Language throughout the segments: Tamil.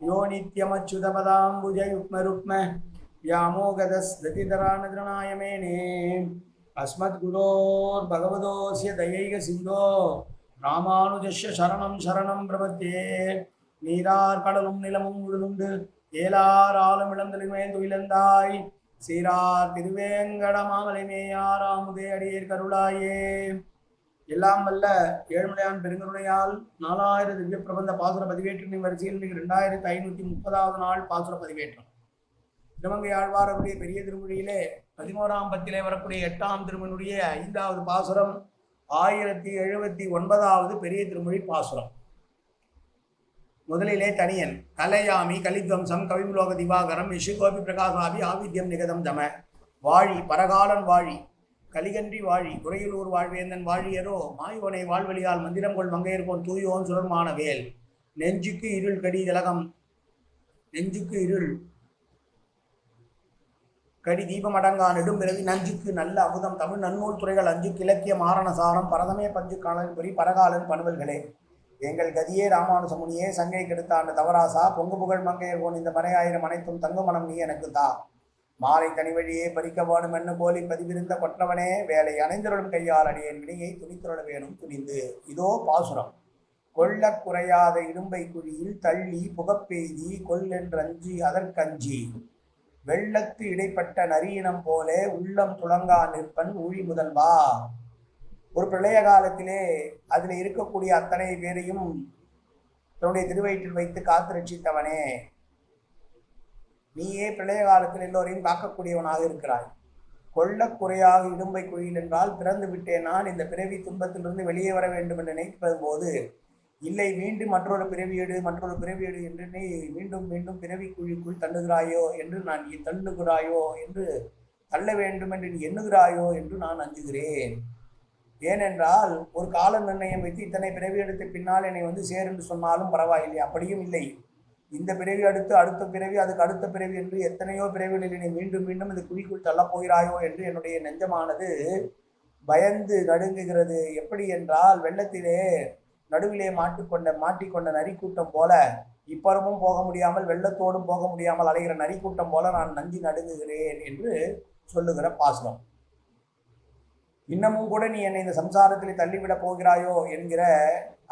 യോ നിത്യമച്യുതപദാംബുജയുഗ്മരുക്മ വ്യാമോഗതസ്തൃതിധരാനൃണായമേനേ അസ്മദ്ഗുരോർഭഗവതോസ്യ ദയൈക സിന്ധോ ராமானுஜஸ்ய சரணம் சரணம் பிரபத்தே நீரார் கடலும் நிலமும் உழுதுண்டு ஏலார் ஆலம் இளந்தலிமேந்துயிலந்தாய் சீரார் திருவேங்கடமாமலிமேயாராமுதே அடியேர் கருளாயே எல்லாம் வல்ல ஏழ்மலையான் பெருங்கருணையால் நாலாயிரம் திவ்ய பிரபந்த பாசுர பதிவேற்றின் வரிசையில் இன்னைக்கு ரெண்டாயிரத்தி ஐநூத்தி முப்பதாவது நாள் பாசுர பதிவேற்றம். திருமங்கை ஆழ்வாரருடைய பெரிய திருமொழியிலே பதினோராம் பத்திலே வரக்கூடிய எட்டாம் திருமணியுடைய ஐந்தாவது பாசுரம் ஆயிரத்தி எழுபத்தி ஒன்பதாவது பெரிய திருமொழி பாசுரம். முதலிலே தனியன் கலையாமி கலித்வம்சம் கவிமுலோக திவாகரம் இஷுகோபி பிரகாசாபி ஆவித்யம் நிகதம் தம வாழி பரகாலன் வாழி. கலிகன்றி வாழி குறையிலூர் வாழ்வேந்தன் வாழியரோ மாயோனை வாழ்வழியால் மந்திரம் கொள் மங்கையர்கோன் தூயோன் சுடர்மான வேல். நெஞ்சுக்கு இருள் கடி திலகம் நெஞ்சுக்கு இருள் கடி தீபம் அடங்கா நெடும் பிறவி நஞ்சுக்கு நல்ல அமுதம். தமிழ் நன்னூல் துறைகள் அஞ்சுக்கு இலக்கிய மாரண சாரம். பரதமே பஞ்சு காலன் பொறி பரகாலன் பணுவல்களே. எங்கள் கதியே ராமானுசமுனியே சங்கை கெடுத்தாண்ட தவராசா. பொங்கு புகழ் மங்கையர் போன் இந்த மறையாயிரம் அனைத்தும் தங்கு மனம் நீ எனக்கு தா. மாலை தனி வழியே பறிக்க வேணும் என்ன போலி பதிவிருந்த கொற்றவனே வேலை அணைந்தருளும் கையால் அடியேன் வினையை துணித்துருள வேணும் துணிந்து. இதோ பாசுரம். கொள்ளக் குறையாத இடும்பை குழியில் தள்ளி புகப்பெய்தி கொல்லென்றஞ்சி அதற்கஞ்சி. வெள்ளத்து இடைப்பட்ட நரியினம் போலே உள்ளம் துளங்கா நிற்பன் ஊழி முதல்வா. ஒரு பிரளய காலத்திலே அதில் இருக்கக்கூடிய அத்தனை பேரையும் தன்னுடைய திருவயிற்றில் வைத்து காத்து ரட்சித்தவனே. நீயே பிரளய காலத்தில் எல்லோரையும் காக்கக்கூடியவனாக இருக்கிறாய். கொள்ளக் குறையாக இடும்பை குழியில் என்றால் பிறந்து விட்டேன். நான் இந்த பிறவி துன்பத்திலிருந்து வெளியே வர வேண்டும் என்று நினைப்பது போது இல்லை மீண்டும் மற்றொரு பிறவியேடு மற்றொரு பிறவியேடு என்று நீ மீண்டும் மீண்டும் பிறவி குழிக்குள் தள்ளுகிறாயோ என்று நான் நீ தள்ளுகிறாயோ என்று தள்ள வேண்டும் என்று நீ எண்ணுகிறாயோ என்று நான் அஞ்சுகிறேன். ஏனென்றால் ஒரு கால நிர்ணயம் வைத்து இத்தனை பிறவி எடுத்த பின்னால் என்னை வந்து சேர் என்று சொன்னாலும் பரவாயில்லை. அப்படியும் இல்லை. இந்த பிறவி அடுத்து அடுத்த பிறவி அதுக்கு அடுத்த பிறவி என்று எத்தனையோ பிறவிகளில் நீ மீண்டும் மீண்டும் இந்த குழிக்குள் தள்ளப் போகிறாயோ என்று என்னுடைய நெஞ்சமானது பயந்து நடுங்குகிறது. எப்படி என்றால் வெள்ளத்திலே நடுவிலே மாட்டிக்கொண்ட மாட்டிக்கொண்ட நரிக்கூட்டம் போல இப்பறமும் போக முடியாமல் வெள்ளத்தோடும் போக முடியாமல் அலைகிற நரிக்கூட்டம் போல நான் நஞ்சி நடுங்குகிறேன் என்று சொல்லுகிற பாசனம் இன்னமும் கூட நீ என்னை இந்த சம்சாரத்தில் தள்ளிவிடப் போகிறாயோ என்கிற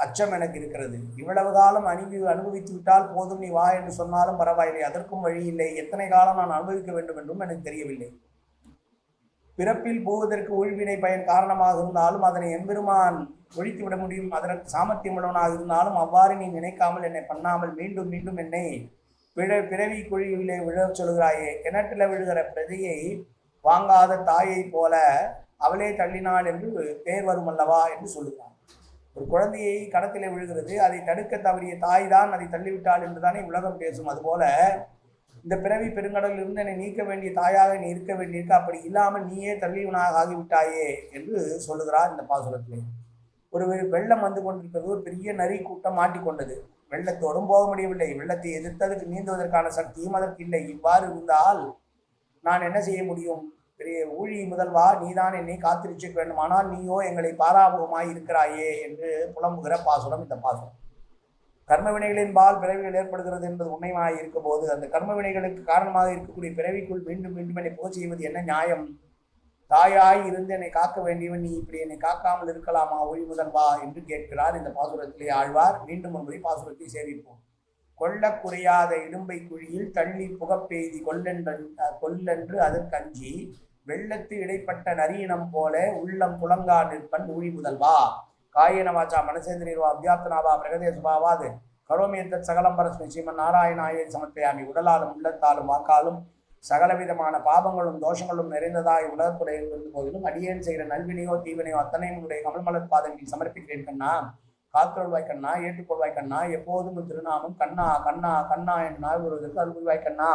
அச்சம் எனக்கு இருக்கிறது. இவ்வளவு காலம் அனுபவி அனுபவித்து விட்டால் போதும் நீ வா என்று சொன்னாலும் பரவாயில்லை. அதற்கும் வழி இல்லை. எத்தனை காலம் நான் அனுபவிக்க வேண்டும் என்றும் எனக்கு தெரியவில்லை. பிறப்பில் போவதற்கு ஒழிவினை பயன் காரணமாக இருந்தாலும் அதனை எம்பெருமான் ஒழித்து விட முடியும். அதற்கு சாமர்த்தியம் உள்ளவனாக இருந்தாலும் அவ்வாறு நீ நினைக்காமல் என்னை பண்ணாமல் மீண்டும் மீண்டும் என்னை விழ பிறவி குழியிலே விழச் சொல்கிறாயே. கிணற்றில் விழுகிற பிரதியை வாங்காத தாயை போல அவளே தள்ளினாள் என்று பெயர் வரும் அல்லவா என்று சொல்லுகிறான். ஒரு குழந்தையை கடத்திலே விழுகிறது அதை தடுக்க தவறிய தாய் தான் அதை தள்ளிவிட்டாள் என்றுதானே உலகம் பேசும். அதுபோல இந்த பிறவி பெருங்கடலில் இருந்து என்னை நீக்க வேண்டிய தாயாக நீ இருக்க வேண்டியிருக்க அப்படி இல்லாமல் நீயே தள்ளியவனாக ஆகிவிட்டாயே என்று சொல்லுகிறார் இந்த பாசுரத்திலே. ஒரு வெள்ளம் வந்து கொண்டிருக்கிறது ஒரு பெரிய நரி கூட்டம் மாட்டிக்கொண்டது. வெள்ளத்தோடும் போக முடியவில்லை. வெள்ளத்தை எதிர்த்ததற்கு நீந்துவதற்கான சக்தியும் அதற்கு இல்லை இவ்வாறு இருந்தால் நான் என்ன செய்ய முடியும்? பெரிய ஊழி முதல்வா நீதான் என்னை காத்திருச்சிக்க வேண்டும். ஆனால் நீயோ எங்களை பாராமுகமாய் இருக்கிறாயே என்று புலம்புகிற பாசுரம் இந்த பாசுரம். கர்ம வினைகளின் பால் பிறவிகள் ஏற்படுகிறது என்பது உண்மையாக இருக்கும் போது அந்த கர்ம வினைகளுக்கு காரணமாக இருக்கக்கூடிய பிறவிக்குள் மீண்டும் மீண்டும் என்னை போக செய்வது என்ன நியாயம்? தாயாய் இருந்து என்னை காக்க வேண்டியவன் நீ இப்படி என்னை காக்காமல் இருக்கலாமா ஒளி முதல்வா என்று கேட்கிறார் இந்த பாசுரத்திலே ஆழ்வார். மீண்டும் ஒன்பதை பாசுரத்தை சேவிப்போம். கொள்ளக் குறையாத இடும்பை குழியில் தள்ளி புகப்பெய்தி கொல்லென்ற கொல்லென்று அதற்கஞ்சி வெள்ளத்து இடைப்பட்ட நரியினம் போல உள்ளம் புலங்கா நிற்பன் ஊழி முதல்வா. காயினவாச்சா வாச்சா மனசேந்திரியர்வா அபியாப்தனாவா பிரகதே சுபாவாது கரோமியத்த சகலம்பரஸ்மி சகலம் பரஸ்மை ஸ்ரீமன் நாராயணாயை சமர்ப்பயாமி. உடலாலும் உள்ளத்தாலும் வாக்காலும் சகலவிதமான பாவங்களும் தோஷங்களும் நிறைந்ததாய் உலகத்துடைய இருந்த போதிலும் அடியேன் செய்கிற நல்வினையோ தீவினையோ அத்தனையும் உடைய கமல்மலர் பாதங்களில் சமர்ப்பிக்கிறேன் கண்ணா. காத்தொழுவாய் கண்ணா ஏற்றுக்கொள்வாய் கண்ணா. எப்போதும் திருநாமம் கண்ணா கண்ணா கண்ணா என்று நாள் வருவதற்கு அருள்வாய் கண்ணா.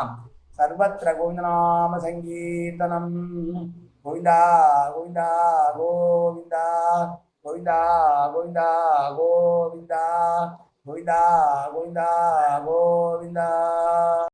सर्वत्र गोविन्दनाम सङ्कीर्तनं गोविन्दा गोविन्दा गोविन्दा गोविन्दा गोविन्दा गोविन्दा गोविन्दा गोविन्दा गोविन्दा।